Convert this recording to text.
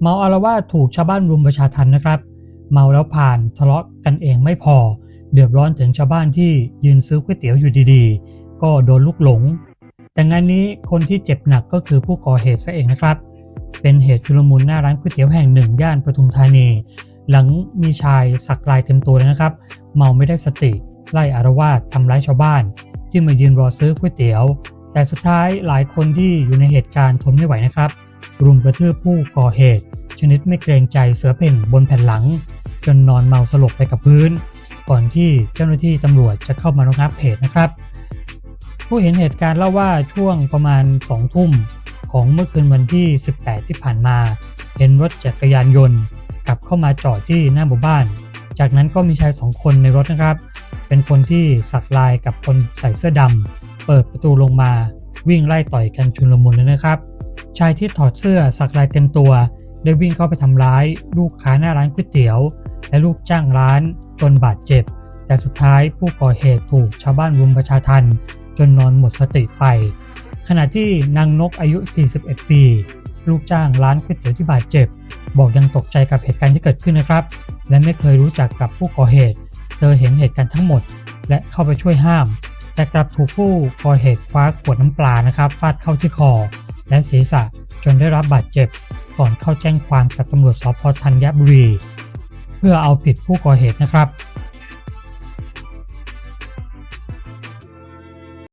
เมาอารวาสถูกชาวบ้านรุมประชาทันนะครับ เมาแล้วผ่านทะเลาะกันเองไม่พอ เดือดร้อนถึงชาวบ้านที่ยืนซื้อก๋วยเตี๋ยวอยู่ดีๆ ก็โดนลูกหลง แต่งานนี้คนที่เจ็บหนักก็คือผู้ก่อเหตุซะเองนะครับ เป็นเหตุชุลมุนหน้าร้านก๋วยเตี๋ยวแห่งหนึ่งย่านปทุมธานี หลังมีชายสักลายเต็มตัวเลยนะครับ เมาไม่ได้สติ ไล่อารวาสทำร้ายชาวบ้าน ที่มายืนรอซื้อก๋วยเตี๋ยว แต่สุดท้ายหลายคนที่อยู่ในเหตุการณ์ทนไม่ไหวนะครับ รุมกระทืบผู้ก่อเหตุ ชนิดไม่เกรงใจเสือเพ่นบนแผ่นหลัง จนนอนเมาสลบไปกับพื้น ก่อนที่เจ้าหน้าที่ตำรวจจะเข้ามาระงับเหตุนะครับ ผู้เห็นเหตุการณ์เล่าว่าช่วงประมาณ2ทุ่มของเมื่อคืนวันที่ 18 ที่ผ่านมา เห็นรถจักรยานยนต์กลับเข้ามาจอดที่หน้าหมู่บ้าน จากนั้นก็มีชายสองคนในรถนะครับ เป็นคนที่สักลายกับคนใส่เสื้อดำเปิดประตูลงมาวิ่งไล่ต่อยกันชุนลมุนเลยนะครับ ชายที่ถอดเสื้อสักลายเต็มตัว ได้วิ่งเข้าไปทำร้าย ลูกค้าหน้าร้านก๋วยเตี๋ยว และลูกจ้างร้านจนบาดเจ็บ แต่สุดท้ายผู้ก่อเหตุถูกชาวบ้านรุมประชาทันจนนอนหมดสติไป ขณะที่นางนกอายุ 41 ปี ลูกจ้างร้านก๋วยเตี๋ยวที่บาดเจ็บ บอกยังตกใจกับเหตุการณ์ที่เกิดขึ้นนะครับ และไม่เคยรู้จักกับผู้ก่อเหตุ เธอเห็นเหตุการณ์ทั้งหมด และเข้าไปช่วยห้าม แต่กลับถูกผู้ก่อเหตุคว้าขวดน้ำปลานะครับฟาดเข้าที่คอ และศีรษะจนได้รับบาดเจ็บ ก่อนเข้าแจ้งความกับตำรวจสพธัญบุรี เพื่อเอาผิดผู้ก่อเหตุนะครับ